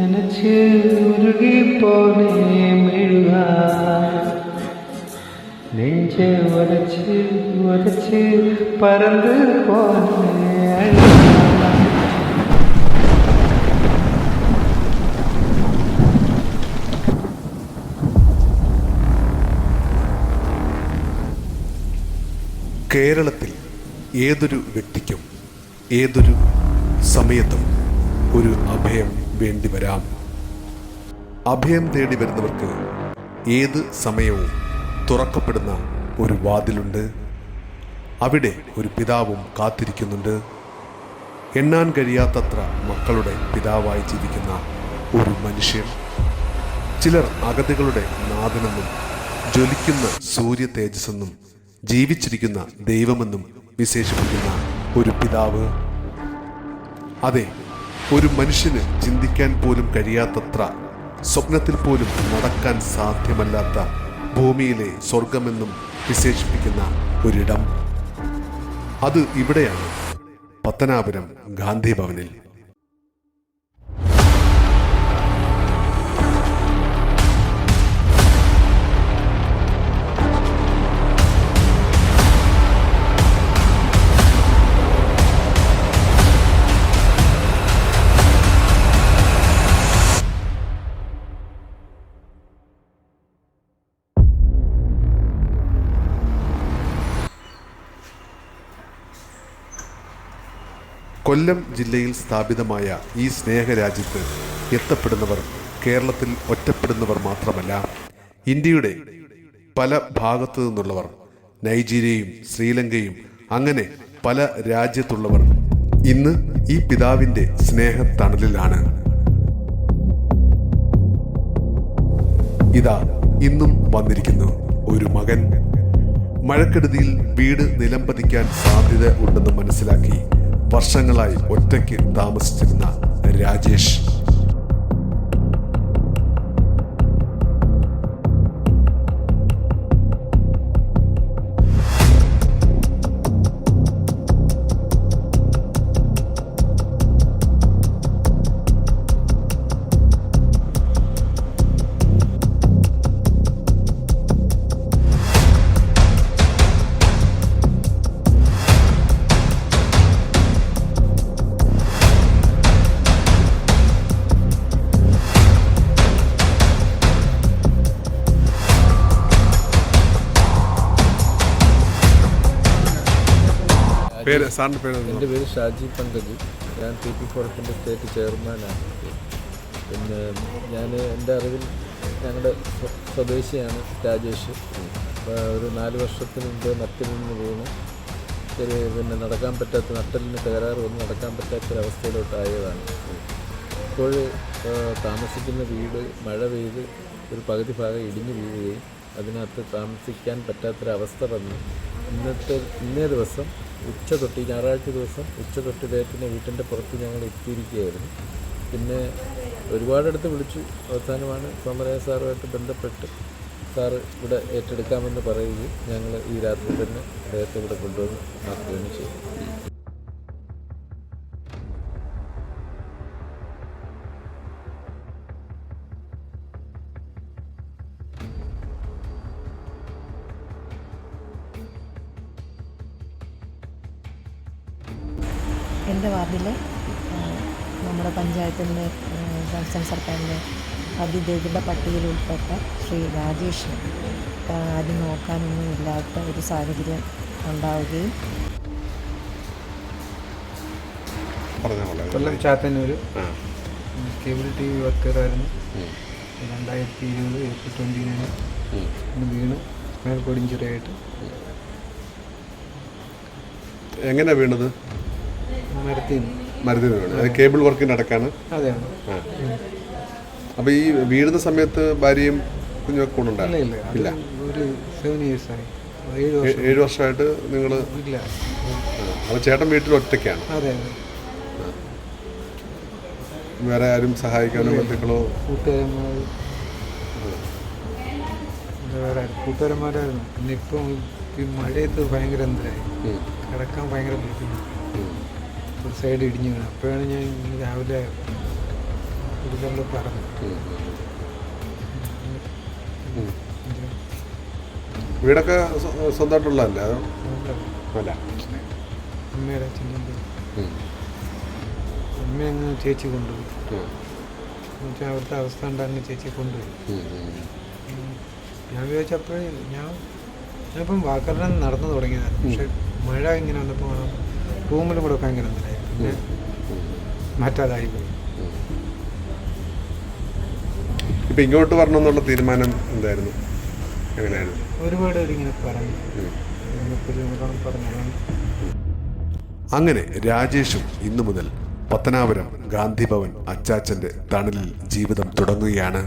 നനച്ച് ഉരുകി പോലെ നെഞ്ച് പോലെ കേരളത്തിൽ ഏതൊരു വ്യക്തിക്കും ഏതൊരു സമയത്തും ഒരു അഭയം വേണ്ടി വരാം. അഭയം തേടി വരുന്നവർക്ക് ഏത് സമയവും തുറക്കപ്പെടുന്ന ഒരു വാതിലുണ്ട്. അവിടെ ഒരു പിതാവും കാത്തിരിക്കുന്നുണ്ട്. എണ്ണാൻ കഴിയാത്തത്ര മക്കളുടെ പിതാവായി ജീവിക്കുന്ന ഒരു മനുഷ്യൻ. ചിലർ അഗതികളുടെ നാഥനെന്നും ജ്വലിക്കുന്ന സൂര്യ തേജസ്സെന്നും ജീവിച്ചിരിക്കുന്ന ദൈവമെന്നും വിശേഷിപ്പിക്കുന്ന ഒരു പിതാവ്. അതെ ഒരു മനുഷ്യന് ചിന്തിക്കാൻ പോലും കഴിയാത്തത്ര സ്വപ്നത്തിൽ പോലും നടക്കാൻ സാധ്യമല്ലാത്ത ഭൂമിയിലെ സ്വർഗമെന്നും വിശേഷിപ്പിക്കുന്ന ഒരിടം. അത് ഇവിടെയാണ് പത്തനാപുരം ഗാന്ധി ഭവനിൽ. കൊല്ലം ജില്ലയിൽ സ്ഥാപിതമായ ഈ സ്നേഹരാജ്യത്ത് എത്തപ്പെടുന്നവർ കേരളത്തിൽ ഒറ്റപ്പെടുന്നവർ മാത്രമല്ല ഇന്ത്യയുടെ പല ഭാഗത്തു നിന്നുള്ളവർ നൈജീരിയയും ശ്രീലങ്കയും അങ്ങനെ പല രാജ്യത്തുള്ളവർ ഇന്ന് ഈ പിതാവിന്റെ സ്നേഹത്തണലിലാണ്. ഇതാ ഇന്നും വന്നിരിക്കുന്നു ഒരു മകൻ. മഴക്കെടുതിയിൽ വീട് നിലംപതിക്കാൻ സാധ്യത ഉണ്ടെന്ന് മനസ്സിലാക്കി വർഷങ്ങളായി ഒറ്റയ്ക്ക് താമസിച്ചിരുന്ന രാജേഷ് പേര് സാറിന്റെ പേര് എന്റെ പേര് ഷാജി പങ്കജ് ഞാൻ ടി പി ഫോറത്തിന്റെ സ്റ്റേറ്റ് ചെയർമാനാണ്. പിന്നെ ഞാൻ എന്റെ അറിവിൽ ഞങ്ങളുടെ സ്വ- സ്വദേശിയാണ് രാജേഷ്. ഒരു നാല് വർഷത്തിന് മുമ്പ് നട്ടിൽ നിന്ന് വീണ് ഒരു പിന്നെ നടക്കാൻ പറ്റാത്ത നട്ടലിന് തകരാറ് വന്ന് നടക്കാൻ പറ്റാത്തൊരവസ്ഥയിലോട്ടായതാണ് ഇപ്പോൾ താമസിക്കുന്ന വീട് മഴ പെയ്ത് ഒരു പകുതി ഭാഗം ഇടിഞ്ഞു വീഴുകയും അതിനകത്ത് താമസിക്കാൻ പറ്റാത്തൊരവസ്ഥ വന്ന് ഇന്നത്തെ ഇന്നേ ദിവസം ഉച്ച തൊട്ട് ഞായറാഴ്ച ദിവസം ഉച്ച തൊട്ട് ഇദ്ദേഹത്തിന്റെ വീട്ടിന്റെ പുറത്ത് ഞങ്ങൾ എത്തിയിരിക്കുകയായിരുന്നു. പിന്നെ ഒരുപാടടുത്ത് വിളിച്ചു. അവസാനമാണ് സോമരായ സാറുമായിട്ട് ബന്ധപ്പെട്ട് സാറ് ഇവിടെ ഏറ്റെടുക്കാമെന്ന് പറയുകയും ഞങ്ങൾ ഈ രാത്രി തന്നെ അദ്ദേഹത്തെ ഇവിടെ കൊണ്ടുവന്ന് ആക്കുകയാണ് ചെയ്തത് എന്റെ വാർഡിൽ നമ്മുടെ പഞ്ചായത്തിന്റെ സംസ്ഥാന സർക്കാരിന്റെ അതിദരിദ്ര പട്ടികയിൽ ഉൾപ്പെട്ട ശ്രീ രാജേഷ് ആരും നോക്കാനൊന്നും ഇല്ലാത്ത ഒരു സാഹചര്യം ഉണ്ടാവുകയും Kollam Chathannoor cable T V വർക്കറായിരുന്നു. രണ്ടായിരത്തി ഇരുപത് ഏപ്രിൽ ട്വന്റിനാണ് നയൻ വീണ്. മേൽക്കൊടിഞ്ചുറിയായിട്ട് എങ്ങനെ വീണത്? വീണത് കേബിൾ വർക്ക് നടക്കാണ് അപ്പൊ ഈ വീഴുന്ന സമയത്ത് ഭാര്യയും കുഞ്ഞൊക്കെ കൂടെ ഇല്ല ഏഴ് വർഷമായിട്ട് നിങ്ങൾ അപ്പൊ ചേട്ടൻ വീട്ടിൽ ഒറ്റയ്ക്കാണ്. വേറെ ആരും സഹായിക്കാനോ ബന്ധുക്കളോ? വേറെ കൂട്ടുകാരന്മാരായിരുന്നു. പിന്നെ ഇപ്പം ഈ മഴയത്ത് ഭയങ്കര എന്തരായി. കിടക്കാൻ ഭയങ്കര ബുദ്ധിമുട്ട്. ഒരു സൈഡ് ഇടിഞ്ഞു വീണു. അപ്പോഴാണ് ഞാൻ രാവിലെ ഇതുകൊണ്ട് പറഞ്ഞു വീടൊക്കെ സ്വ- സ്വന്തമായിട്ടുള്ളതല്ലേ? അതോ? അല്ല. അമ്മയുടെ അച്ഛന്റെ അമ്മ അങ്ങ് ചേച്ചി കൊണ്ടുപോയി. എന്നുവെച്ചാൽ അവിടുത്തെ അവസ്ഥ ഉണ്ടാകുന്ന ചേച്ചി കൊണ്ടുപോയി. ഞാൻ വിചാരിച്ചപ്പോഴേ ഞാൻ ഞാനിപ്പം വാക്കറിനെ നടന്നു തുടങ്ങിയതാണ് പക്ഷെ മഴ ഇങ്ങനെ വന്നപ്പോൾ റൂമിൽ കൂടെ ഭയങ്കര പിന്നെ മാറ്റാതായി പോയി. ഇപ്പം ഇങ്ങോട്ട് വരണമെന്നുള്ള തീരുമാനം എന്തായിരുന്നു? എങ്ങനെയായിരുന്നു? ഒരുപാട് പറഞ്ഞു. പറഞ്ഞു. അങ്ങനെ രാജേഷും ഇന്നു മുതൽ പത്തനാപുരം ഗാന്ധിഭവൻ അച്ചാച്ചന്റെ തണലിൽ ജീവിതം തുടങ്ങുകയാണ്.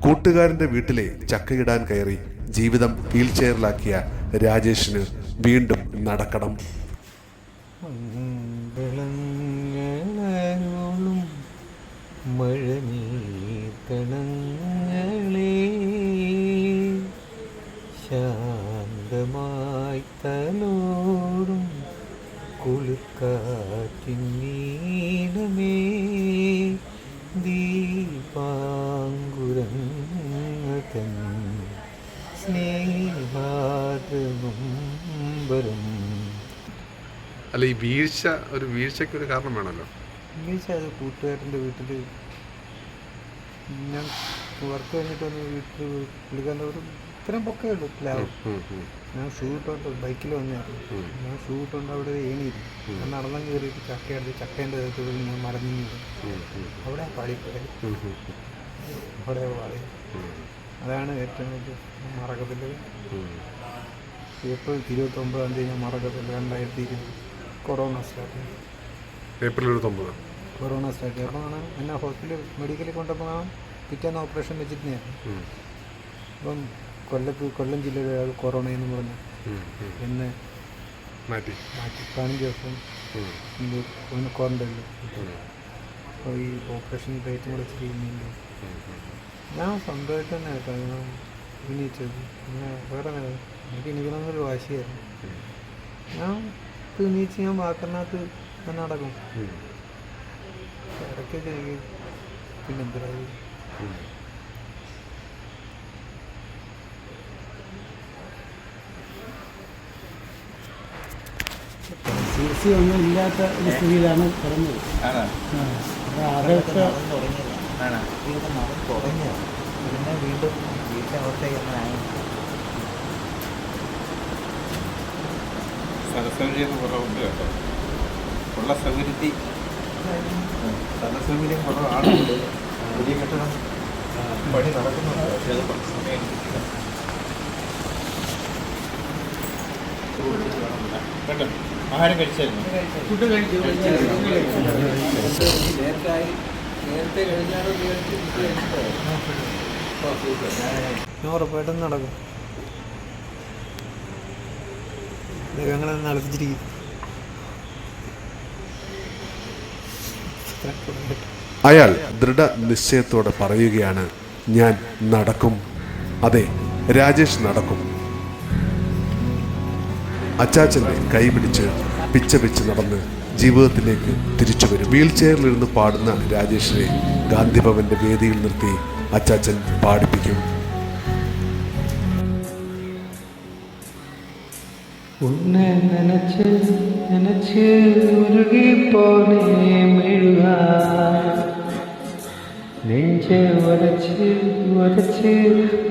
കൂട്ടുകാരന്റെ വീട്ടിലെ ചക്കയിടാൻ കയറി ജീവിതം വീൽ ചെയറിലാക്കിയ രാജേഷിന് വീണ്ടും നടക്കണം. മംഗളങ്ങളോളും മഴനീർത്തണങ്ങളെ ശാന്തമായി തലോടും കുളിർക്കാറ്റിൻ ദീപാങ്കുരങ്ങൾ തൻ സ്നേഹാദ്രമുംബരം അല്ല ഈ വീഴ്ച ഒരു വീഴ്ചയ്ക്ക് ഒരു കാരണം വേണമല്ലോ. വീഴ്ച അത് കൂട്ടുകാരന്റെ വീട്ടിൽ ഞാൻ വർക്ക് കഴിഞ്ഞിട്ട് വന്ന് വീട്ടിൽ പുള്ളിക്കാരന്റെ ഇത്രയും പൊക്കേ ഉള്ളൂ പ്ലാവ്. ഞാൻ ഷൂ ഇട്ടോണ്ട് ബൈക്കിൽ വന്നായിരുന്നു ഞാൻ ഷൂ ഇട്ടോണ്ട് അവിടെ ഒരു ഏണിയിരുന്നു ഞാൻ നടന്നു കയറിയിട്ട് ചക്ക എടുത്ത് ചക്കേന്റെ ഞാൻ മറന്നു. അവിടെ പാടിപ്പോയത് അവിടെ പാടി അതാണ് ഏറ്റവും വലിയ മറക്കത്തില്ല ഏപ്രിൽ ഇരുപത്തൊമ്പതാം തീയതി ഞാൻ മറക്കത്തില്ല രണ്ടായിരത്തി ഇരുപത്. കൊറോണ സ്റ്റാർട്ട് ചെയ്തു. ഏപ്രിൽ ഇരുപത്തൊമ്പത്. കൊറോണ സ്റ്റാർട്ട് ചെയ്തു. ആണ് എന്നെ ഹോസ്പിറ്റലിൽ മെഡിക്കലിൽ കൊണ്ടുപോകാൻ പിറ്റേന്ന് ഓപ്പറേഷൻ വെച്ചിരുന്നതാണ് അപ്പം കൊല്ലത്ത് കൊല്ലം ജില്ലയിൽ ഒരാൾ കൊറോണ എന്ന് പറഞ്ഞു എന്നെ മാറ്റി. മാറ്റി. പതിനഞ്ച് ദിവസം ഒന്ന് ക്വാറന്റൈനിൽ അപ്പോൾ ഈ ഓപ്പറേഷൻ ഡേറ്റും കൂടെ ചെയ്യുന്നില്ല ഞാൻ സ്വന്തമായിട്ട് തന്നെ കേട്ടോ അഭിനയിച്ചത്. പിന്നെ വേറെ എനിക്ക് എനിക്കണമെന്നൊരു വാശിയായിരുന്നു. ഞാൻ എണീച്ച് ഞാൻ വാക്കറിനകത്ത് ഞാൻ നടക്കും. ഇടയ്ക്കൊക്കെ പിന്നെ ചികിത്സ ഒന്നും ഇല്ലാത്ത ഒരു സ്ഥിതിയിലാണ് പറഞ്ഞത് അതൊക്കെ പിന്നെ വീണ്ടും വീട്ടിലെ അവസ്ഥ അങ്ങനെ സ്ഥലസൗകര്യം കുറവുണ്ട് കേട്ടോ. ഉള്ള സൗകര്യത്തിൽ സ്ഥലസൗകര്യം കുറവാണ് പുതിയ കെട്ടിടം പണി നടക്കുന്നുണ്ട്. പക്ഷേ അത് കുറച്ച് സമയം. കേട്ടോ ആഹാരം കഴിച്ചായിരുന്നു? നൂറ് പേട്ടെന്ന് നടക്കും. ദൈവങ്ങളെ നടത്തിച്ചിരിക്കുന്നു അയാൾ ദൃഢനിശ്ചയത്തോടെ പറയുകയാണ് ഞാൻ നടക്കും. അതെ രാജേഷ് നടക്കും. അച്ചാച്ചന്റെ കൈപിടിച്ച് പിച്ച പിച്ച് നടന്ന് ജീവിതത്തിലേക്ക് തിരിച്ചു വരും. വീൽ ചെയറിലിരുന്ന് പാടുന്ന രാജേഷിനെ ഗാന്ധിഭവന്റെ വേദിയിൽ നിർത്തി അച്ചാച്ചൻ പാടിപ്പിക്കും ഉന്നെ നനച്ച് നനച്ച് ഉരുകിപ്പോനേ മെഴുക നെഞ്ച് ഉരച്ച് ഉരച്ച്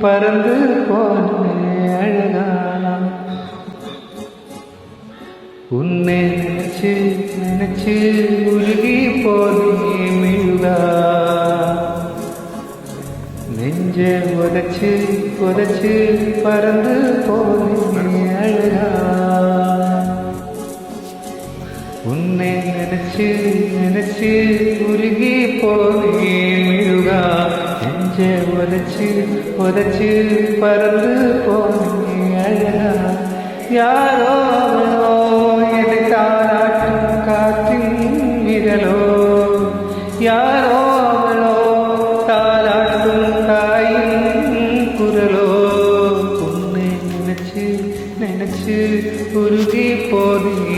പറന്ന് പോനേ അഴകാണം ഉന്നെ നനച്ച് നനച്ച് ഉരുകിപ്പോനേ മെഴുക നെഞ്ച് ഉരച്ച് ഉരച്ച് പറന്ന് പോനേ പറന്ന് ഉന്നെ നനച്ച് നനച്ച് ഉരുകി പോനേ മെഴുക. ഒലച്ച് ഉരച്ച് പറന്ന് പോനേ അഴക. Yaaro por mim.